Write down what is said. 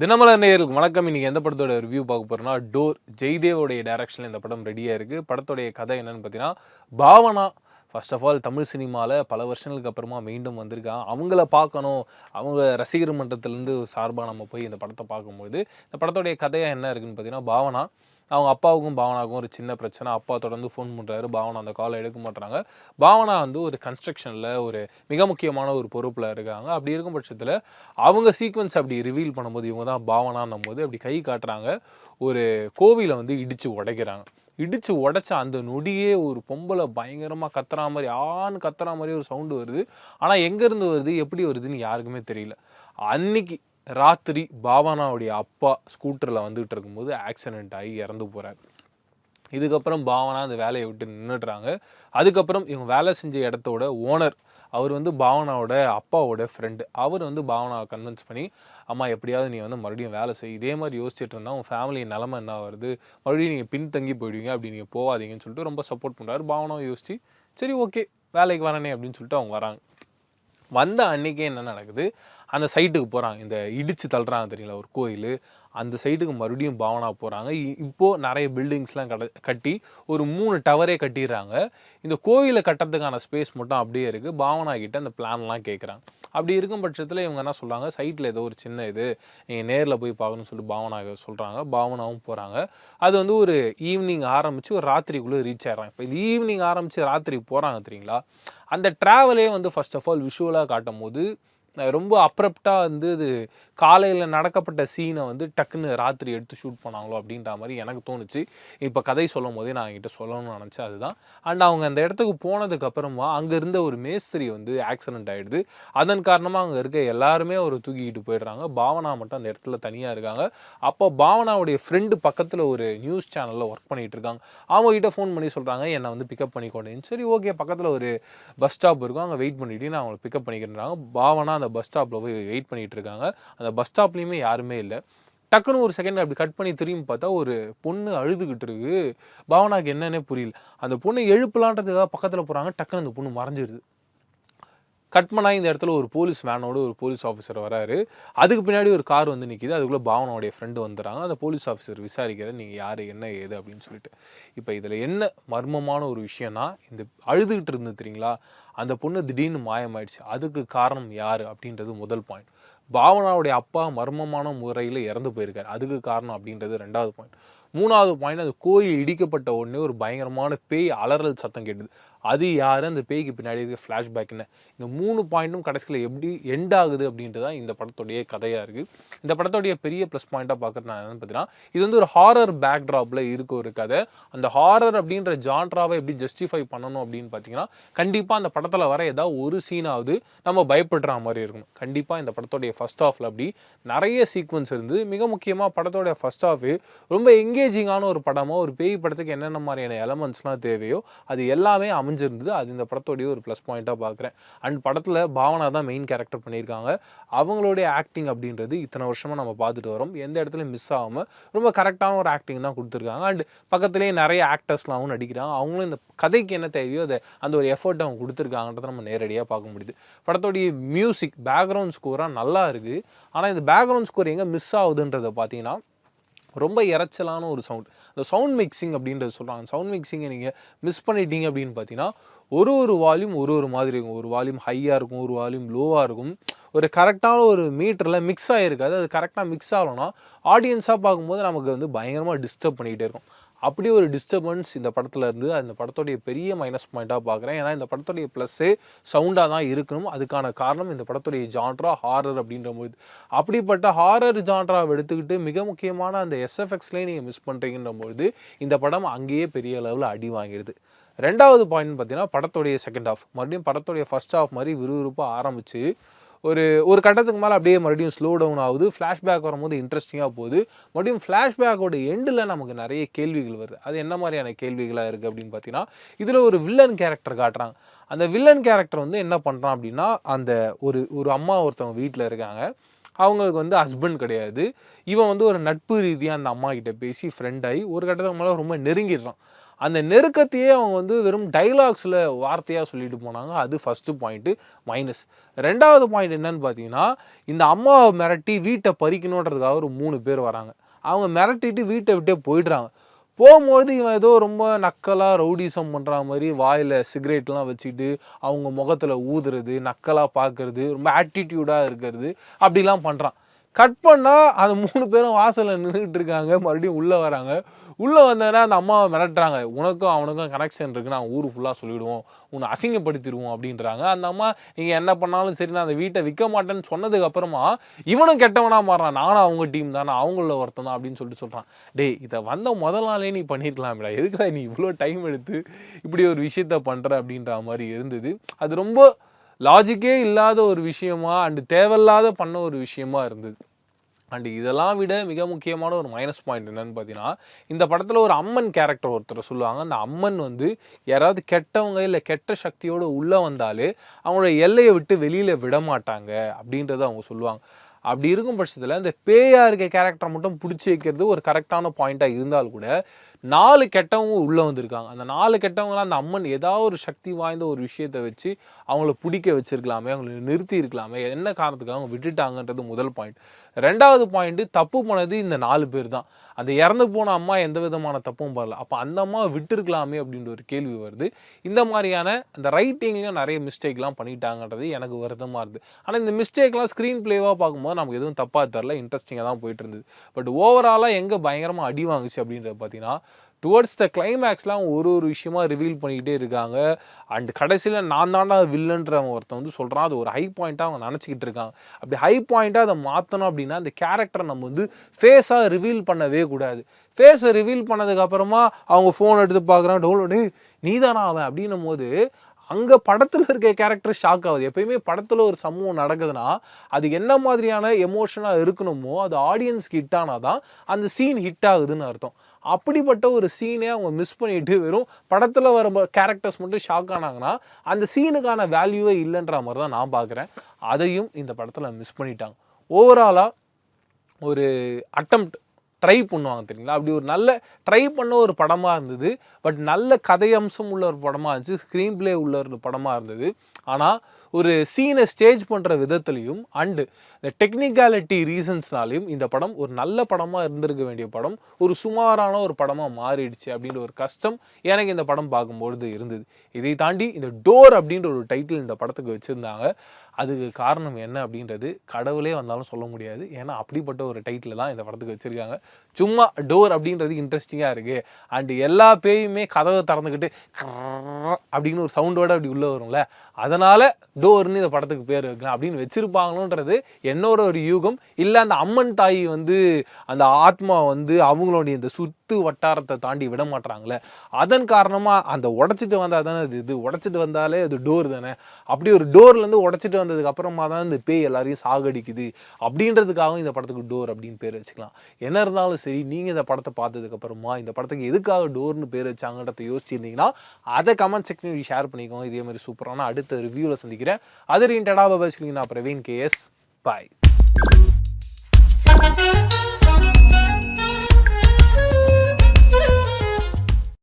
தினமலர் நேயர்களுக்கு வணக்கம். இன்றைக்கி எந்த படத்தோட ரிவ்யூ பார்க்க போகிறோம்னா டோர் ஜெய்தேவோடைய டைரக்ஷனில் இந்த படம் ரெடியாக இருக்குது படத்தோடைய கதை என்னென்னு பார்த்தீங்கன்னா Bhavana. First of all Tamil சினிமாவில் பல வருஷங்களுக்கு அப்புறமா மீண்டும் வந்திருக்காங்க அவங்கள பார்க்கணும். அவங்க ரசிகர் மன்றத்திலேருந்து சார்பாக நம்ம போய் இந்த படத்தை பார்க்கும்போது இந்த படத்தோடைய கதையாக என்ன இருக்குதுன்னு பார்த்தீங்கன்னா பாவனா. அவங்க அப்பாவுக்கும் பாவனாவுக்கும் ஒரு சின்ன பிரச்சனை. அப்பா தொடர்ந்து ஃபோன் பண்ணுறாரு பாவனா அந்த காலை எடுக்க மாட்டுறாங்க பாவனா வந்து ஒரு கன்ஸ்ட்ரக்ஷனில் ஒரு மிக முக்கியமான ஒரு பொறுப்பில் இருக்காங்க. அப்படி இருக்கும் பட்சத்தில் அவங்க சீக்வன்ஸ் அப்படி ரிவீல் பண்ணும்போது இவங்க தான் பாவனான்னும் போது அப்படி கை காட்டுறாங்க. ஒரு கோவிலை வந்து இடித்து உடைக்கிறாங்க. இடித்து உடச்ச அந்த நொடியே ஒரு பொம்பளை பயங்கரமாக கத்துறா மாதிரி ஆன்னு கத்துறா மாதிரி ஒரு சவுண்டு வருது. ஆனால் எங்கேருந்து வருது எப்படி வருதுன்னு யாருக்குமே தெரியல. அன்னைக்கு ராத்திரி பாவனாவுடைய அப்பா ஸ்கூட்டரில் வந்துகிட்டு இருக்கும்போது ஆக்சிடென்ட் ஆகி இறந்து போகிறார் இதுக்கப்புறம் பாவனா அந்த வேலையை விட்டு நின்றுடுறாங்க அதுக்கப்புறம் இவங்க வேலை செஞ்ச இடத்தோட ஓனர் அவர் வந்து பாவனாவோட அப்பாவோட ஃப்ரெண்டு அவர் வந்து பாவனாவை கன்வின்ஸ் பண்ணி அம்மா எப்படியாவது நீ வந்து மறுபடியும் வேலை செய். இதே மாதிரி யோசிச்சுட்டு இருந்தால் உன் ஃபேமிலி நிலமை என்ன வருது? மறுபடியும் நீங்கள் பின்தங்கி போயிடுவீங்க. அப்படி நீங்கள் போகாதீங்கன்னு சொல்லிட்டு ரொம்ப சப்போர்ட் பண்ணுறாரு பாவனாவை யோசிச்சு. சரி ஓகே வேலைக்கு வரானே அப்படின்னு சொல்லிட்டு அவங்க வராங்க. வந்த அன்னைக்கே என்ன நடக்குது? அந்த சைட்டுக்கு போகிறாங்க இந்த இடித்து தள்ளுறாங்க தெரியுங்களா? ஒரு கோயில். அந்த சைட்டுக்கு மறுபடியும் பாவனா போகிறாங்க இப்போது நிறைய பில்டிங்ஸ்லாம் கட கட்டி ஒரு மூணு டவரே கட்டிடுறாங்க. இந்த கோயிலை கட்டுறதுக்கான ஸ்பேஸ் மட்டும் அப்படியே இருக்குது பாவனா கிட்ட அந்த பிளான்லாம் கேட்குறாங்க அப்படி இருக்கும் பட்சத்தில் இவங்க என்ன சொல்கிறாங்க சைட்டில் ஏதோ ஒரு சின்ன இது நீங்கள் நேரில் போய் பார்க்கணும்னு சொல்லிட்டு பாவனா சொல்கிறாங்க பாவனாவும் போகிறாங்க அது வந்து ஒரு ஈவினிங் ஆரம்பித்து ஒரு ராத்திரிக்குள்ளே ரீச் ஆகிறாங்க இப்போ இந்த ஈவினிங் ஆரம்பித்து ராத்திரி போகிறாங்க தெரியுங்களா? அந்த ட்ராவலே வந்து ஃபஸ்ட் ஆஃப் ஆல் விஷுவலாக காட்டும் போது ரொம்ப அப்ரப்டாக வந்து இது காலையில் நடக்கப்பட்ட சீனை வந்து டக்குன்னு ராத்திரி எடுத்து ஷூட் பண்ணாங்களோ அப்படின்ற மாதிரி எனக்கு தோணுச்சு. இப்போ கதை சொல்லும் போதே நான் என்கிட்ட சொல்லணும்னு நினச்சேன் அதுதான். அண்ட் அவங்க அந்த இடத்துக்கு போனதுக்கு அப்புறமா அங்கே இருந்த ஒரு மேஸ்திரி வந்து ஆக்சிடென்ட் ஆகிடுது அதன் காரணமாக அங்கே இருக்க எல்லாருமே ஒரு தூக்கிக்கிட்டு போயிடுறாங்க. பாவனா மட்டும் அந்த இடத்துல தனியாக இருக்காங்க. அப்போ பாவனாவுடைய ஃப்ரெண்டு பக்கத்தில் ஒரு நியூஸ் சேனலில் ஒர்க் பண்ணிகிட்டு இருக்காங்க. அவங்ககிட்ட ஃபோன் பண்ணி சொல்கிறாங்க என்னை வந்து பிக்கப் பண்ணிக்கொண்டேன் சரி ஓகே பக்கத்தில் ஒரு பஸ் ஸ்டாப் இருக்கும். அங்கே வெயிட் பண்ணிட்டு நான் அவங்களை பிக்கப் பண்ணிக்கிறேன் பாவனா அந்த பஸ் ஸ்டாப்பில் போய் வெயிட் பண்ணிட்டு இருக்காங்க அந்த பஸ் ஸ்டாப்லேயுமே யாருமே இல்லை. டக்குன்னு ஒரு செகண்ட் அப்படி கட் பண்ணி திரும்பி பார்த்தா ஒரு பொண்ணு அழுதுகிட்டு இருக்கு. பாவனாக்கு என்னன்னே புரியல. அந்த பொண்ணு எழுப்பலான்றதுக்காக பக்கத்தில் போகிறாங்க டக்குன்னு அந்த பொண்ணு மறைஞ்சிருது. கட் இந்த இடத்துல ஒரு போலீஸ் வேனோட ஒரு போலீஸ் ஆஃபீஸர் வராரு. அதுக்கு பின்னாடி ஒரு கார் வந்து நிற்கிது அதுக்குள்ளே பாவனாவுடைய ஃப்ரெண்டு வந்துடுறாங்க. அந்த போலீஸ் ஆஃபீஸர் விசாரிக்கிற நீங்கள் யார்? என்ன ஏது? அப்படின்னு சொல்லிட்டு. இப்போ இதில் என்ன மர்மமான ஒரு விஷயம்னா இந்த அழுதுகிட்டு இருந்து தெரியுங்களா? அந்த பொண்ணு திடீர்னு மாயமாயிடுச்சு. அதுக்கு காரணம் யார்? அப்படின்றது முதல் பாயிண்ட் பாவனாவுடைய அப்பா மர்மமான முறையில் இறந்து போயிருக்காரு. அதுக்கு காரணம் அப்படின்றது ரெண்டாவது பாயிண்ட் மூணாவது பாயிண்ட் அந்த கோயில் இடிக்கப்பட்ட உடனே ஒரு பயங்கரமான பேய் அலறல் சத்தம் கேட்டுது. அது யார்? அந்த பேய்க்கு பின்னாடி இருக்க ஃப்ளாஷ்பேக் என்ன? இந்த மூணு பாயிண்ட்டும் கடைசியில் எப்படி எண்ட் ஆகுது அப்படின்றது தான் இந்த படத்துடைய கதையாக இருக்குது இந்த படத்துடைய பெரிய ப்ளஸ் பாயிண்ட்டாக பார்க்குறது நான் என்னன்னு பார்த்தீங்கன்னா இது வந்து ஒரு ஹாரர் பேக்ட்ராப்பில் இருக்க ஒரு கதை. அந்த ஹாரர் அப்படின்ற ஜான்ட்ராவை எப்படி ஜஸ்டிஃபை பண்ணணும் அப்படின்னு பார்த்தீங்கன்னா கண்டிப்பாக அந்த படத்தில் வர ஏதாவது ஒரு சீனாவது நம்ம பயப்படுற மாதிரி இருக்கணும். கண்டிப்பாக இந்த படத்துடைய ஃபர்ஸ்ட் ஹாஃபில் அப்படி நிறைய சீக்வன்ஸ் இருந்து மிக முக்கியமாக படத்தோடைய ஃபர்ஸ்ட் ஹாஃபு ரொம்ப எங்கேஜிங்கான ஒரு படமாக ஒரு பேய் படத்துக்கு என்னென்ன மாதிரியான எலமெண்ட்ஸ்லாம் தேவையோ அது எல்லாமே அமைஞ்சிருந்தது. அது இந்த படத்தோடைய ஒரு ப்ளஸ் பாயிண்ட்டாக பார்க்குறேன் அண்ட் படத்தில் பாவனா தான் மெயின் கேரக்டர் பண்ணியிருக்காங்க. அவங்களுடைய ஆக்டிங் அப்படின்றது இத்தனை வருஷமாக நம்ம பார்த்துட்டு வரோம். எந்த இடத்துலையும் மிஸ் ஆகாமல் ரொம்ப கரெக்டான ஒரு ஆக்டிங் தான் கொடுத்துருக்காங்க. அண்ட் பக்கத்துலேயே நிறைய ஆக்டர்ஸ்லாம் நடிக்கிறாங்க. அவங்களும் இந்த கதைக்கு என்ன தேவையோ அதை அந்த ஒரு எஃபர்ட் அவங்க கொடுத்துருக்காங்கன்றத நம்ம நேரடியாக பார்க்க முடியுது. படத்தோடைய மியூசிக் பேக்ரவுண்ட் ஸ்கோராக நல்லா இருக்குது ஆனால் இந்த பேக்ரவுண்ட் ஸ்கோர் எங்கே மிஸ் ஆகுதுன்றதை பார்த்தீங்கன்னா ரொம்ப இரைச்சலான ஒரு சவுண்ட் அந்த சவுண்ட் மிக்சிங் அப்படின்றது சொல்கிறாங்க சவுண்ட் மிக்சிங்கை நீங்கள் மிஸ் பண்ணிட்டீங்க அப்படின்னு பார்த்தீங்கன்னா ஒரு ஒரு வால்யூம் ஒரு ஒரு மாதிரி இருக்கும். ஒரு வால்யூம் ஹையாக இருக்கும் ஒரு வால்யூம் லோவாக இருக்கும். ஒரு கரெக்டான ஒரு மீட்டரில் மிக்ஸ் ஆகிருக்காது அது கரெக்டாக மிக்ஸ் ஆகலைன்னா ஆடியன்ஸாக பார்க்கும்போது நமக்கு வந்து பயங்கரமாக டிஸ்டர்ப் பண்ணிக்கிட்டே இருக்கும். அப்படி ஒரு டிஸ்டர்பன்ஸ் இந்த படத்தில் இருந்து அந்த படத்துடைய பெரிய மைனஸ் பாயிண்ட்டாக பார்க்குறேன் ஏன்னா இந்த படத்துடைய ப்ளஸ்ஸே சவுண்டாக தான் இருக்கணும். அதுக்கான காரணம் இந்த படத்துடைய ஜான்ட்ரா ஹாரர் அப்படின்ற போது அப்படிப்பட்ட ஹாரர் ஜான்ட்ராவை எடுத்துக்கிட்டு மிக முக்கியமான அந்த எஸ்எஃப்எக்ஸ்லேயே நீங்கள் மிஸ் பண்ணுறீங்கன்ற பொழுது இந்த படம் அங்கேயே பெரிய லெவலில் அடி வாங்கிடுது. ரெண்டாவது பாயிண்ட் பார்த்தீங்கன்னா படத்துடைய செகண்ட் ஹாஃப் மறுபடியும் படத்துடைய ஃபர்ஸ்ட் ஹாஃப் மாதிரி விறுவிறுப்பாக ஆரம்பிச்சு ஒரு ஒரு கட்டத்துக்கு மேலே அப்படியே மறுபடியும் ஸ்லோ டவுன் ஆகுது. ஃப்ளாஷ்பேக் வரும்போது இன்ட்ரெஸ்டிங்காக போகுது. மறுபடியும் ஃப்ளாஷ்பேக்கோட எண்டில் நமக்கு நிறைய கேள்விகள் வருது. அது என்ன மாதிரியான கேள்விகளாக இருக்குது அப்படின்னு பார்த்தீங்கன்னா இதில் ஒரு வில்லன் கேரக்டர் காட்டுறாங்க. அந்த வில்லன் கேரக்டர் வந்து என்ன பண்ணுறான் அப்படின்னா அந்த ஒரு ஒரு அம்மா ஒருத்தவங்க வீட்டில் இருக்காங்க. அவங்களுக்கு வந்து ஹஸ்பண்ட் கிடையாது. இவன் வந்து ஒரு நட்பு ரீதியாக அந்த அம்மா கிட்ட பேசி ஃப்ரெண்ட் ஆகி ஒரு கட்டத்துக்கு மேலே ரொம்ப நெருங்கிடுறான். அந்த நெருக்கத்தையே அவங்க வந்து வெறும் டைலாக்ஸில் வார்த்தையாக சொல்லிட்டு போனாங்க. அது ஃபஸ்ட்டு பாயிண்ட்டு மைனஸ் ரெண்டாவது பாயிண்ட் என்னன்னு பார்த்தீங்கன்னா இந்த அம்மாவை மிரட்டி வீட்டை பறிக்கணுன்றதுக்காக ஒரு மூணு பேர் வராங்க. அவங்க மிரட்டிட்டு வீட்டை விட்டே போயிடுறாங்க. போகும்போது இவன் ஏதோ ரொம்ப நக்கலாக ரவுடிசம் பண்ணுற மாதிரி வாயில் சிகரெட்லாம் வச்சுக்கிட்டு அவங்க முகத்தில் ஊதுறது நக்கலாக பார்க்கறது ரொம்ப ஆட்டிடியூடாக இருக்கிறது அப்படிலாம் பண்ணுறான் கட் பண்ணால் அந்த மூணு பேரும் வாசலில் நின்றுட்டு இருக்காங்க. மறுபடியும் உள்ளே வராங்க. உள்ளே வந்தேன்னா அந்த அம்மாவை மிரட்டுறாங்க. உனக்கும் அவனுக்கும் கனெக்ஷன் இருக்குது நான் ஊர் ஃபுல்லாக சொல்லிவிடுவோம் உன்னை அசிங்கப்படுத்திடுவோம் அப்படின்றாங்க. அந்த அம்மா நீங்கள் என்ன பண்ணாலும் சரி நான் அந்த வீட்டை விற்க மாட்டேன்னு சொன்னதுக்கு அப்புறமா இவனும் கெட்டவனாக மாறுறான். நானும் அவங்க டீம் தானே அவங்கள ஒருத்தன் தான் அப்படின்னு சொல்லிட்டு சொல்கிறான் டேய் இதை வந்த முதல் நாளே நீ பண்ணியிருக்கலாம்டா எதுக்குடா நீ இவ்வளோ டைம் எடுத்து இப்படி ஒரு விஷயத்த பண்ணுற அப்படின்ற மாதிரி இருந்தது. அது ரொம்ப லாஜிக்கே இல்லாத ஒரு விஷயமா அண்டு தேவையில்லாத பண்ண ஒரு விஷயமா இருந்தது. அண்ட் இதெல்லாம் விட மிக முக்கியமான ஒரு மைனஸ் பாயிண்ட் என்னன்னு பார்த்தீங்கன்னா இந்த படத்தில் ஒரு அம்மன் கேரக்டர் ஒருத்தர் சொல்லுவாங்க. அந்த அம்மன் வந்து யாராவது கெட்டவங்க இல்லை கெட்ட சக்தியோடு உள்ளே வந்தாலே அவங்களோட எல்லையை விட்டு வெளியில் விட மாட்டாங்க அப்படின்றத அவங்க சொல்லுவாங்க. அப்படி இருக்கும் பட்சத்தில் இந்த பேயா இருக்க கேரக்டரை மட்டும் பிடிச்சி வைக்கிறது ஒரு கரெக்டான பாயிண்ட்டாக இருந்தால் கூட நாலு கெட்டவங்க உள்ளே வந்திருக்காங்க. அந்த நாலு கெட்டவங்களாம் அந்த அம்மன் ஏதாவது ஒரு சக்தி வாய்ந்த ஒரு விஷயத்தை வச்சு அவங்கள பிடிக்க வச்சிருக்கலாமே அவங்கள நிறுத்தி இருக்கலாமே என்ன காரணத்துக்காக அவங்க விட்டுட்டாங்கன்றது முதல் பாயிண்ட் ரெண்டாவது பாயிண்ட் தப்பு பண்ணது இந்த நாலு பேர் தான். அந்த இறந்து போன அம்மா எந்த விதமான தப்பும் பண்ணல. அப்போ அந்த அம்மா விட்டுருக்கலாமே அப்படின்ற ஒரு கேள்வி வருது. இந்த மாதிரியான அந்த ரைட்டிங்லையும் நிறைய மிஸ்டேக்லாம் பண்ணிட்டாங்கன்றது எனக்கு வருத்தமாக இருக்குது ஆனால் இந்த மிஸ்டேக்லாம் ஸ்க்ரீன் பிளேவாக பார்க்கும்போது நமக்கு எதுவும் தப்பாக தரல இன்ட்ரெஸ்டிங்காக தான் போயிட்டு இருந்தது. பட் ஓவராலாக எங்கே பயங்கரமாக அடி வாங்குச்சு அப்படின்றது பார்த்தீங்கன்னா டுவர்ட்ஸ் த கிளைமேக்ஸ்லாம் ஒரு ஒரு விஷயமா ரிவீல் பண்ணிக்கிட்டே இருக்காங்க. அண்ட் கடைசியில் நான் தாண்டா வில்லன்றவன் ஒருத்தன் வந்து சொல்கிறான் அது ஒரு ஹை பாயிண்ட்டாக அவங்க நினச்சிக்கிட்டு இருக்காங்க. அப்படி ஹை பாயிண்ட்டாக அதை மாற்றணும் அப்படின்னா அந்த கேரக்டரை நம்ம வந்து ஃபேஸாக ரிவீல் பண்ணவே கூடாது. ஃபேஸை ரிவீல் பண்ணதுக்கப்புறமா அவங்க ஃபோன் எடுத்து பார்க்குறான் டவுன்லோடு நீ தானா அவன்? அப்படின்னும் போது அங்கே படத்தில் இருக்க கேரக்டர் ஷாக் ஆகுது. எப்பயுமே படத்தில் ஒரு சம்பவம் நடக்குதுன்னா அது என்ன மாதிரியான எமோஷனாக இருக்கணுமோ அது ஆடியன்ஸ்க்கு ஹிட் ஆனால் தான் அந்த சீன் ஹிட் ஆகுதுன்னு அர்த்தம். அப்படிப்பட்ட ஒரு சீனே அவங்க மிஸ் பண்ணிட்டு வெறும் படத்தில் வர கேரக்டர்ஸ் மட்டும் ஷாக் ஆனாங்கன்னா அந்த சீனுக்கான வேல்யூவே இல்லைன்ற மாதிரி தான் நான் பார்க்குறேன் அதையும் இந்த படத்தில் மிஸ் பண்ணிட்டாங்க. ஓவராலாக ஒரு அட்டம்ப்ட் ட்ரை பண்ணுவாங்க தெரியுங்களா? அப்படி ஒரு நல்ல ட்ரை பண்ண ஒரு படமாக இருந்தது. பட் நல்ல கதை அம்சம் உள்ள ஒரு படமாக இருந்துச்சு. ஸ்க்ரீன் பிளே உள்ள ஒரு படமாக இருந்தது. ஆனால் ஒரு சீனை ஸ்டேஜ் பண்ணுற விதத்துலையும் அண்டு இந்த டெக்னிக்காலிட்டி ரீசன்ஸ்னாலையும் இந்த படம் ஒரு நல்ல படமாக இருந்திருக்க வேண்டிய படம் ஒரு சுமாரான ஒரு படமாக மாறிடுச்சு அப்படின்ற ஒரு கஷ்டம் எனக்கு இந்த படம் பார்க்கும்பொழுது இருந்தது. இதை தாண்டி இந்த டோர் அப்படின்ற ஒரு டைட்டில் இந்த படத்துக்கு வச்சுருந்தாங்க. அதுக்கு காரணம் என்ன அப்படின்றது கடவுளே வந்தாலும் சொல்ல முடியாது. ஏன்னா அப்படிப்பட்ட ஒரு டைட்டில் தான் இந்த படத்துக்கு வச்சுருக்காங்க. சும்மா டோர் அப்படின்றது இன்ட்ரெஸ்டிங்காக இருக்குது அண்டு எல்லா பேயுமே கதவை திறந்துக்கிட்டு அப்படின்னு ஒரு சவுண்டோட அப்படி உள்ளே வரும்ல அதனால் டோர்னு இந்த படத்துக்கு பேர் வைக்கலாம் அப்படின்னு வச்சுருப்பாங்களோன்றது என்னோட ஒரு யூகம். இல்லை அந்த அம்மன் தாய் வந்து அந்த ஆத்மா வந்து அவங்களுடைய இந்த பத்து வட்டாரத்தை தாண்டி விட மாட்டுறாங்களே அதன் காரணமாக அந்த உடச்சிட்டு வந்தால் தானே அது இது? உடச்சிட்டு வந்தாலே அது டோர் தானே? அப்படி ஒரு டோர்லேருந்து உடச்சிட்டு வந்ததுக்கு அப்புறமா தான் இந்த பேய் எல்லாரையும் சாகடிக்குது. அப்படின்றதுக்காகவும் இந்த படத்துக்கு டோர் அப்படின்னு பேர் வச்சுக்கலாம். என்ன இருந்தாலும் சரி நீங்கள் இந்த படத்தை பார்த்ததுக்கப்புறமா இந்த படத்துக்கு எதுக்காக டோர்னு பேர் வச்சாங்கன்றத யோசிச்சிருந்தீங்கன்னா அதை கமெண்ட் செக்ஷனில் ஷேர் பண்ணிக்கோங்க. இதே மாதிரி சூப்பரான அடுத்த ரிவ்யூவில் சந்திக்கிறேன். அது ரீண்டடா நான் Praveen KS bye Thank you.